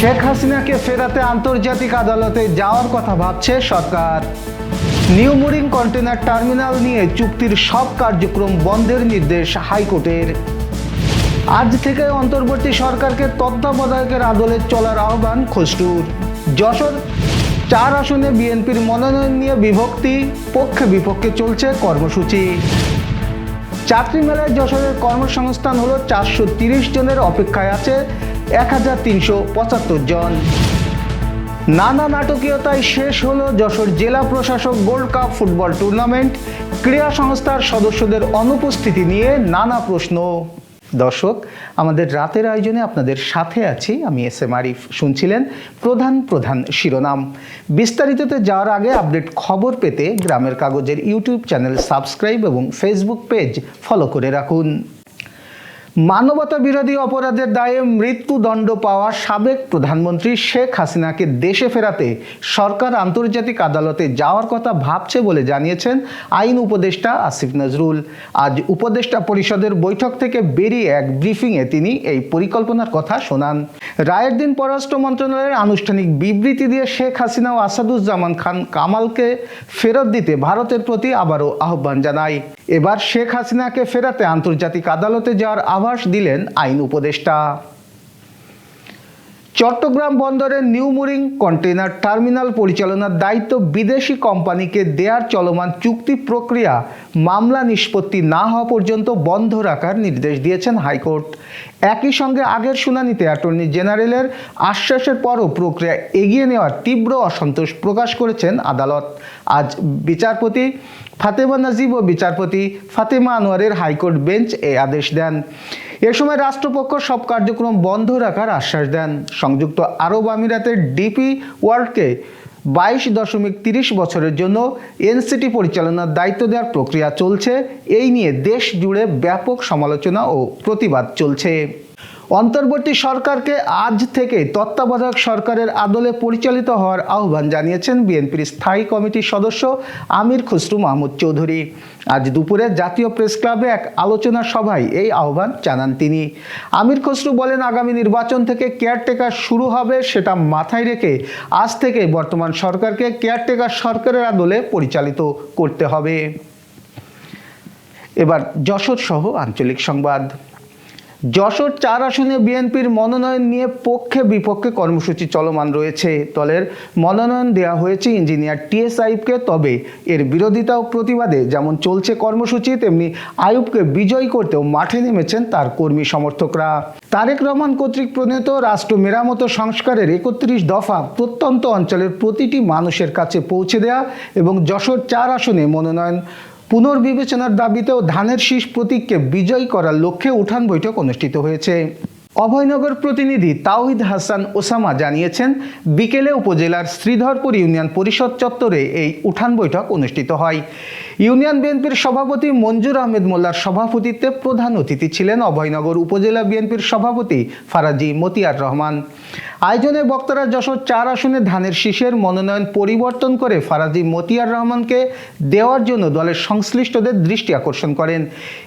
শেখ হাসিনাকে ফেরাতে আন্তর্জাতিক আদালতে যাওয়ার কথা ভাবছে সরকার। নিউ মুরিং কন্টেনার টার্মিনাল নিয়ে চুক্তির সব কার্যক্রম বন্ধের নির্দেশ হাইকোর্টের। আজ থেকে অন্তর্বর্তী সরকারকে তত্ত্বাবধায়কের আদলে চলার আহ্বান খসরুর। যশোর চার আসনে বিএনপির মনোনয়ন নিয়ে বিভক্তি, পক্ষে বিপক্ষে চলছে কর্মসূচি। চাকরি মেলায় যশোরের কর্মসংস্থান হলো চারশো জনের অপেক্ষায় আছে এক হাজার তিনশো পঁচাত্তর জন। নানা নাটকীয়তায় শেষ হলো যশোর জেলা প্রশাসক গোল্ড কাপ ফুটবল টুর্নামেন্ট। ক্রীড়া সংস্থার সদস্যদের অনুপস্থিতি নিয়ে নানা প্রশ্ন। দর্শক, আমাদের রাতের আয়োজনে আপনাদের সাথে আছি আমি এস এম আরিফ। শুনছিলেন প্রধান প্রধান শিরোনাম। বিস্তারিততে যাওয়ার আগে আপডেট খবর পেতে গ্রামের কাগজের ইউটিউব চ্যানেল সাবস্ক্রাইব এবং ফেসবুক পেজ ফলো করে রাখুন। মানবতা বিরোধী অপরাধের দায়ে মৃত্যুদণ্ড পাওয়া সাবেক প্রধানমন্ত্রী শেখ হাসিনাকে দেশে ফেরাতে সরকার আন্তর্জাতিক আদালতে যাওয়ার কথা ভাবছে বলে জানিয়েছেন আইন উপদেষ্টা আসিফ নজরুল। আজ উপদেষ্টা পরিষদের বৈঠক থেকে বেরিয়ে এক ব্রিফিংয়ে তিনি এই পরিকল্পনার কথা শোনান। রায়ের দিন পররাষ্ট্র মন্ত্রণালয়ের আনুষ্ঠানিক বিবৃতি দিয়ে শেখ হাসিনা ও আসাদুজ্জামান খান কামালকে ফেরত দিতে ভারতের প্রতি আবারও আহ্বান জানায়। এবার শেখ হাসিনাকে ফেরাতে আন্তর্জাতিক আদালতে যাওয়ার আভাস দিলেন আইন উপদেষ্টা। চট্টগ্রাম বন্দরের নিউ মুরিং কন্টেনার টার্মিনাল পরিচালনার দায়িত্ব বিদেশি কোম্পানিকে দেয়ার চলমান চুক্তি প্রক্রিয়া মামলা নিষ্পত্তি না হওয়া পর্যন্ত বন্ধ রাখার নির্দেশ দিয়েছেন হাইকোর্ট। একই সঙ্গে আগের শুনানিতে অ্যাটর্নি জেনারেলের আশ্বাসের পরও প্রক্রিয়া এগিয়ে নেওয়ার তীব্র অসন্তোষ প্রকাশ করেছেন আদালত। আজ বিচারপতি ফাতেমা নাজিব ও বিচারপতি ফাতেমা আনোয়ারের হাইকোর্ট বেঞ্চ এই আদেশ দেন। এ সময় রাষ্ট্রপক্ষ সব কার্যক্রম বন্ধ রাখার আশ্বাস দেন। সংযুক্ত আরব আমিরাতের ডিপি ওয়ার্ল্ডকে বাইশ দশমিক তিরিশ বছরের জন্য এনসিটি পরিচালনার দায়িত্ব দেওয়ার প্রক্রিয়া চলছে। এই নিয়ে দেশ জুড়ে ব্যাপক সমালোচনা ও প্রতিবাদ চলছে। অন্তর্বর্তী সরকারকে আজ থেকে তত্ত্বাবধায়ক সরকারের আদলে পরিচালিত হওয়ার আহ্বান জানিয়েছেন বিএনপির স্থায়ী কমিটির সদস্য আমির খসরু মাহমুদ চৌধুরী। আজ দুপুরে জাতীয় প্রেস ক্লাবে এক আলোচনা সভায় এই আহ্বান জানান তিনি। আমির খসরু বলেন, আগামী নির্বাচন থেকে কেয়ারটেকার শুরু হবে সেটা মাথায় রেখে আজ থেকে বর্তমান সরকারকে কেয়ারটেকার সরকারের আদলে পরিচালিত করতে হবে। এবার যশোর সহ আঞ্চলিক সংবাদ। যশোর চার আসনে বিএনপির মনোনয়ন নিয়ে পক্ষে বিপক্ষে কর্মসূচি চলমান রয়েছে। দলের মনোনয়ন দেওয়া হয়েছে ইঞ্জিনিয়ার টিএস আইবকে, তবে এর বিরোধিতা ও প্রতিবাদে যেমন চলছে কর্মসূচি, তেমনি আইয়ুবকে বিজয়ী করতেও মাঠে নেমেছেন তার কর্মী সমর্থকরা। তারেক রহমান কর্তৃক প্রণীত রাষ্ট্র মেরামত সংস্কারের একত্রিশ দফা প্রত্যন্ত অঞ্চলের প্রতিটি মানুষের কাছে পৌঁছে দেয়া এবং যশোর চার আসনে মনোনয়ন পুনর্বিবেচনার দাবিতেও ধানের শীষ প্রতীককে বিজয়ী করার লক্ষ্যে উঠান বৈঠক অনুষ্ঠিত হয়েছে। অভয়নগর প্রতিনিধি তাওহিদ হাসান ওসামা জানিয়েছেন, বিকেলে উপজেলার শ্রীধরপুর ইউনিয়ন পরিষদ চত্বরে এই উঠান বৈঠক অনুষ্ঠিত হয়। ইউনিয়ন বিএনপির সভাপতি মঞ্জুর আহমেদ মোল্লার সভাপতিত্বে প্রধান অতিথি ছিলেন অভয়নগর উপজেলা বিএনপির সভাপতি ফারাজি মতিয়ার রহমান। আয়োজনে বক্তারা যশোর চার আসনে ধানের শীষের মনোনয়ন পরিবর্তন করে ফারাজি মতিয়ার রহমানকে দেওয়ার জন্য দলের সংশ্লিষ্টদের দৃষ্টি আকর্ষণ করেন।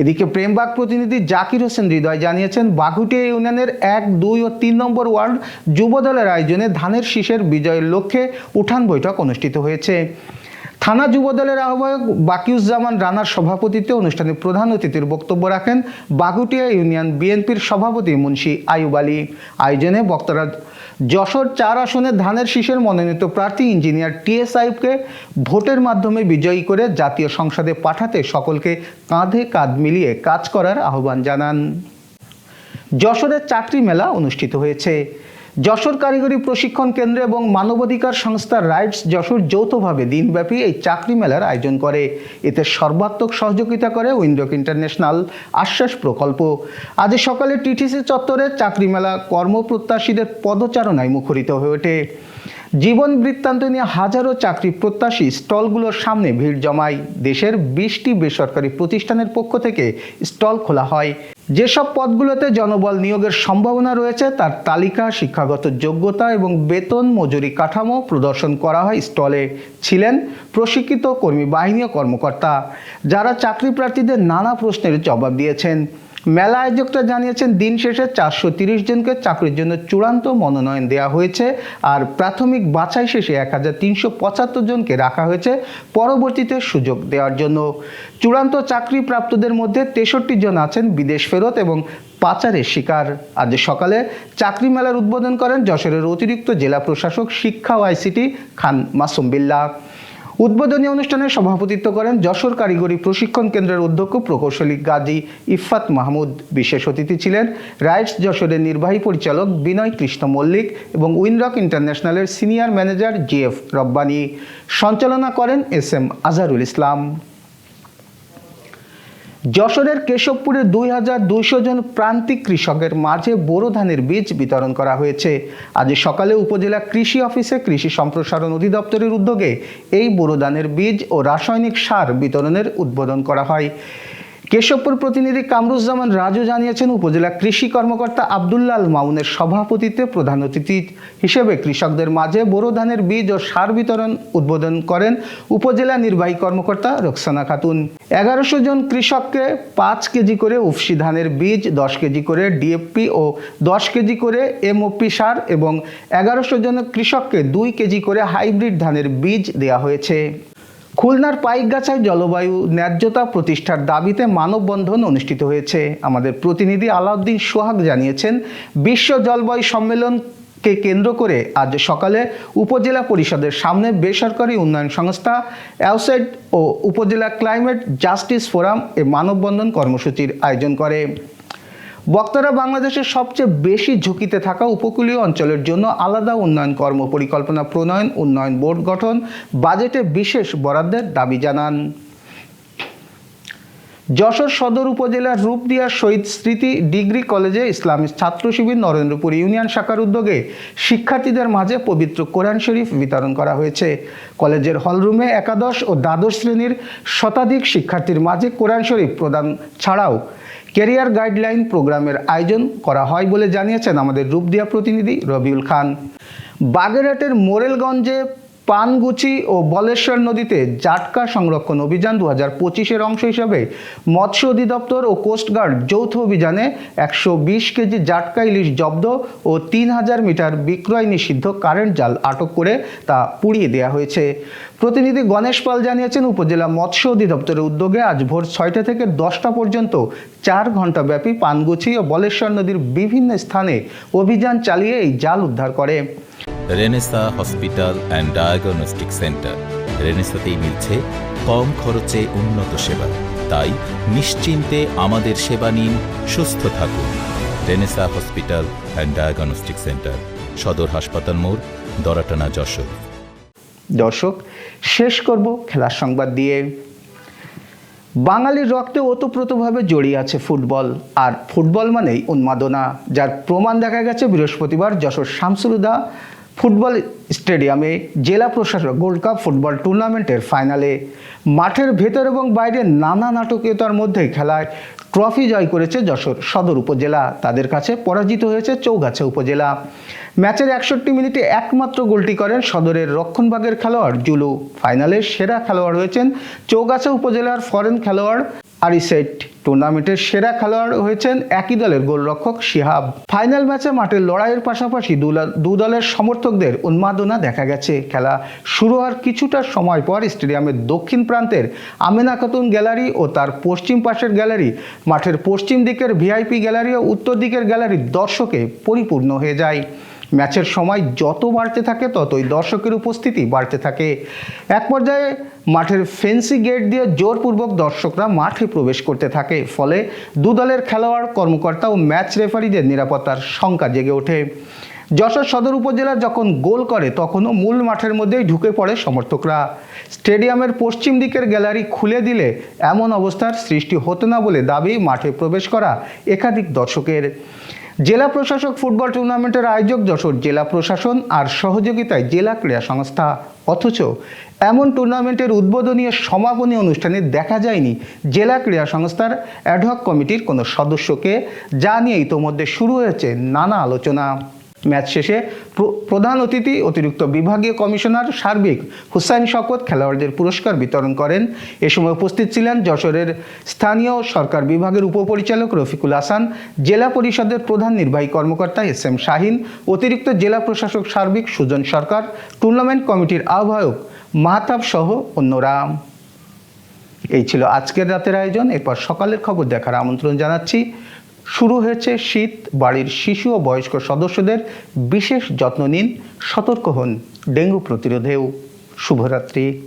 এদিকে প্রেমবাগ প্রতিনিধি জাকির হোসেন হৃদয় জানিয়েছেন বাঘুটিয়া ইউনিয়নের এক, দুই ও তিন নম্বর ওয়ার্ড যুবদলের আয়োজনে ধানের শীষের বিজয়ের লক্ষ্যে উঠান বৈঠক অনুষ্ঠিত হয়েছে। থানা যুবদলের আহ্বায়ক বাকিউজ্জামান রানার সভাপতিত্বে অনুষ্ঠানে প্রধান অতিথির বক্তব্য রাখেন বাগুটিয়া ইউনিয়ন বিএনপির সভাপতি মুন্সি আয়ুব আলী। আয়োজনে বক্তারা যশোর চার আসনে ধানের শীষের মনোনীত প্রার্থী ইঞ্জিনিয়ার টিএস আইবকে ভোটের মাধ্যমে বিজয়ী করে জাতীয় সংসদে পাঠাতে সকলকে কাঁধে কাঁধ মিলিয়ে কাজ করার আহ্বান জানান। যশোরের চাকরি মেলা অনুষ্ঠিত হয়েছে। যশোর কারিগরি প্রশিক্ষণ কেন্দ্র এবং মানবাধিকার সংস্থা রাইটস যশোর যৌথভাবে দিনব্যাপী এই চাকরি মেলার আয়োজন করে। এতে সর্বাত্মক সহযোগিতা করে উইন্ডক ইন্টারন্যাশনাল আশ্বাস প্রকল্প। আজ সকালে টিটিসি চত্বরে চাকরি মেলা কর্মপ্রত্যাশীদের পদচারণায় মুখরিত হয়ে ওঠে। জীবন বৃত্তান্ত নিয়ে হাজারো চাকরি প্রত্যাশী স্টলগুলোর সামনে ভিড় জমায়। দেশের বিশটি বেসরকারি প্রতিষ্ঠানের পক্ষ থেকে স্টল খোলা হয়। যেসব পদগুলোতে জনবল নিয়োগের সম্ভাবনা রয়েছে, তার তালিকা, শিক্ষাগত যোগ্যতা এবং বেতন মজুরি কাঠামো প্রদর্শন করা হয় স্টলে, ছিলেন প্রশিক্ষিত কর্মী বাহিনী কর্মকর্তা, যারা চাকরি প্রার্থীদের নানা প্রশ্নের জবাব দিয়েছেন। মেলা আয়োজকরা জানিয়েছেন, দিন শেষে চারশো তিরিশ জনকে চাকরির জন্য চূড়ান্ত মনোনয়ন দেওয়া হয়েছে আর প্রাথমিক বাছাই শেষে এক হাজার তিনশো পঁচাত্তর জনকে রাখা হয়েছে পরবর্তীতে সুযোগ দেওয়ার জন্য। চূড়ান্ত চাকরি প্রাপ্তদের মধ্যে তেষট্টি জন আছেন বিদেশ ফেরত এবং পাচারের শিকার। আজ সকালে চাকরি মেলার উদ্বোধন করেন যশোরের অতিরিক্ত জেলা প্রশাসক শিক্ষা ও আইসিটি খান মাসুম বিল্লাহ উদ্বোধনী অনুষ্ঠানে সভাপতিত্ব করেন যশোর কারিগরি প্রশিক্ষণ কেন্দ্রের অধ্যক্ষ প্রকৌশলী গাজী ইফাত মাহমুদ। বিশেষ অতিথি ছিলেন রাইটস যশোরের নির্বাহী পরিচালক বিনয় কৃষ্ণ মল্লিক এবং Winrock ইন্টারন্যাশনালের senior manager G F Rabbani. সঞ্চালনা করেন এস এম আজারুল ইসলাম। যশোরের কেশবপুরে দুই হাজার দুইশো জন প্রান্তিক কৃষকের মাঝে বোরো ধানের বীজ বিতরণ করা হয়েছে। আজ সকালে উপজেলা কৃষি অফিসে কৃষি সম্প্রসারণ অধিদপ্তরের উদ্যোগে এই বোরো ধানের বীজ ও রাসায়নিক সার বিতরণের উদ্বোধন করা হয়। কেশবপুর প্রতিনিধি কামরুজ্জামান রাজু জানিয়েছেন, উপজেলা কৃষি কর্মকর্তা আবদুল্লাল মাউনের সভাপতিত্বে প্রধান অতিথি হিসেবে কৃষকদের মাঝে বোরো ধানের বীজ ও সার বিতরণ উদ্বোধন করেন উপজেলা নির্বাহী কর্মকর্তা রোকসানা খাতুন। এগারোশো জন কৃষককে পাঁচ কেজি করে উফসি ধানের বীজ, দশ কেজি করে ডিএফপি ও দশ কেজি করে এমওপি সার এবং এগারোশো জন কৃষককে দুই কেজি করে হাইব্রিড ধানের বীজ দেওয়া হয়েছে। খুলনার পাইকগাছায় জলবায়ু ন্যায্যতা প্রতিষ্ঠার দাবিতে মানববন্ধন অনুষ্ঠিত হয়েছে। আমাদের প্রতিনিধি আলাউদ্দিন সোহাগ জানিয়েছেন, বিশ্ব জলবায়ু সম্মেলনকে কেন্দ্র করে আজ সকালে উপজেলা পরিষদের সামনে বেসরকারি উন্নয়ন সংস্থা অ্যাওসেড ও উপজেলা ক্লাইমেট জাস্টিস ফোরাম এ মানববন্ধন কর্মসূচির আয়োজন করে। বক্তারা বাংলাদেশের সবচেয়ে বেশি ঝুঁকিতে থাকা উপকূলীয় অঞ্চলের জন্য আলাদা উন্নয়ন কর্ম পরিকল্পনা প্রণয়ন, উন্নয়ন বোর্ড গঠন, বাজেটে বিশেষ বরাদ্দের দাবি জানান। যশোর সদর উপজেলার রূপদিয়া শহীদ স্মৃতি ডিগ্রি কলেজে ইসলামী ছাত্র শিবির নরেন্দ্রপুর ইউনিয়ন শাখার উদ্যোগে শিক্ষার্থীদের মাঝে পবিত্র কোরআন শরীফ বিতরণ করা হয়েছে। কলেজের হলরুমে একাদশ ও দ্বাদশ শ্রেণির শতাধিক শিক্ষার্থীর মাঝে কোরআন শরীফ প্রদান ছাড়াও ক্যারিয়ার গাইডলাইন প্রোগ্রামের আয়োজন করা হয় বলে জানিয়েছেন আমাদের রূপদিয়া প্রতিনিধি রবিউল খান। বাগেরহাটের মোরেলগঞ্জে পানগুচি ও বলেশ্বর নদীতে জাটকা সংরক্ষণ অভিযান দু হাজার পঁচিশের অংশ হিসাবে মৎস্য অধিদপ্তর ও কোস্টগার্ড যৌথ অভিযানে একশো বিশ কেজি জাটকা ইলিশ জব্দ ও তিন হাজার মিটার বিক্রয় নিষিদ্ধ কারেন্ট জাল আটক করে তা পুড়িয়ে দেওয়া হয়েছে। প্রতিনিধি গণেশ পাল জানিয়েছেন, উপজেলা মৎস্য অধিদপ্তরের উদ্যোগে আজ ভোর ছয়টা থেকে দশটা পর্যন্ত চার ঘণ্টা ব্যাপী পানগুচি ও বলেশ্বর নদীর বিভিন্ন স্থানে অভিযান চালিয়ে এই জাল উদ্ধার করে। Renesa hospital and diagnostic centre. রেনেসাতেই মিলছে কম খরচে উন্নত সেবা। তাই নিশ্চিন্তে আমাদের সেবা নিন, সুস্থ থাকুন। Renesa hospital and diagnostic centre, সদর হাসপাতাল মোড়, দরাটানা যশোর। দর্শক, শেষ করব খেলার সংবাদ দিয়ে। বাঙালির রক্তে ওতপ্রোতভাবে জড়িয়ে আছে ফুটবল, আর ফুটবল মানেই উন্মাদনা, যার প্রমাণ দেখা গেছে বৃহস্পতিবার যশোর শামসুলুদা ফুটবল স্টেডিয়ামে জেলা প্রশাসক গোল্ড কাপ ফুটবল টুর্নামেন্টের ফাইনালে মাঠের ভেতর এবং বাইরে নানা নাটকীয়তার মধ্যে খেলায় ট্রফি জয় করেছে যশোর সদর উপজেলা। তাদের কাছে পরাজিত হয়েছে চৌগাছা উপজেলা। ম্যাচের একষট্টি মিনিটে একমাত্র গোলটি করেন সদরের রক্ষণভাগের খেলোয়াড় জুলু। ফাইনালে সেরা খেলোয়াড় হয়েছেন চৌগাছা উপজেলার ফরেন খেলোয়াড় আরিসেট। টুর্নামেন্টের সেরা খেলোয়াড় হয়েছেন একই দলের গোলরক্ষক শিহাব। ফাইনাল ম্যাচে মাঠের লড়াইয়ের পাশাপাশি দু দলের সমর্থকদের উন্মাদনা দেখা গেছে। খেলা শুরু হওয়ার কিছুটা সময় পর স্টেডিয়ামের দক্ষিণ প্রান্তের আমেনা খাতুন গ্যালারি ও তার পশ্চিম পাশের গ্যালারি, মাঠের পশ্চিম দিকের ভিআইপি গ্যালারি ও উত্তর দিকের গ্যালারি দর্শকে পরিপূর্ণ হয়ে যায়। ম্যাচের সময় যত বাড়তে থাকে, ততই দর্শকের উপস্থিতি বাড়তে থাকে। এক পর্যায়ে মাঠের ফেন্সি গেট দিয়ে জোরপূর্বক দর্শকরা মাঠে প্রবেশ করতে থাকে, ফলে দু দলের খেলোয়াড়, কর্মকর্তা ও ম্যাচ রেফারিদের নিরাপত্তার শঙ্কা জেগে ওঠে। যশোর সদর উপজেলা যখন গোল করে, তখনও মূল মাঠের মধ্যেই ঢুকে পড়ে সমর্থকরা। স্টেডিয়ামের পশ্চিম দিকের গ্যালারি খুলে দিলে এমন অবস্থার সৃষ্টি হতো না বলে দাবি মাঠে প্রবেশ করা একাধিক দর্শকের। জেলা প্রশাসক ফুটবল টুর্নামেন্টের আয়োজক যশোর জেলা প্রশাসন আর সহযোগিতায় জেলা ক্রীড়া সংস্থা। অথচ এমন টুর্নামেন্টের উদ্বোধনী সমাপনী অনুষ্ঠানে দেখা যায়নি জেলা ক্রীড়া সংস্থার অ্যাডহক কমিটির কোনো সদস্যকে। যা নিয়ে ইতোমধ্যে শুরু হয়েছে নানা আলোচনা। ম্যাচ শেষে প্রধান অতিথি, অতিরিক্ত বিভাগীয় কমিশনার সার্বিক হুসাইন শকত খেলোয়াড়দের পুরস্কার বিতরণ করেন। এ সময় উপস্থিত ছিলেন যশোরের স্থানীয় সরকার বিভাগের উপপরিচালক রফিকুল হাসান, জেলা পরিষদের প্রধান নির্বাহী কর্মকর্তা এস এম শাহিন, অতিরিক্ত জেলা প্রশাসক সার্বিক সুজন সরকার, টুর্নামেন্ট কমিটির আহ্বায়ক মাহতাব সহ অন্যরা। এই ছিল আজকের রাতের আয়োজন। এরপর সকালের খবর দেখার আমন্ত্রণ জানাচ্ছি। শুরু হয়েছে শীত, বাড়ির শিশু ও বয়স্ক সদস্যদের বিশেষ যত্ন নিন, সতর্ক হন ডেঙ্গু প্রতিরোধেও। শুভরাত্রি।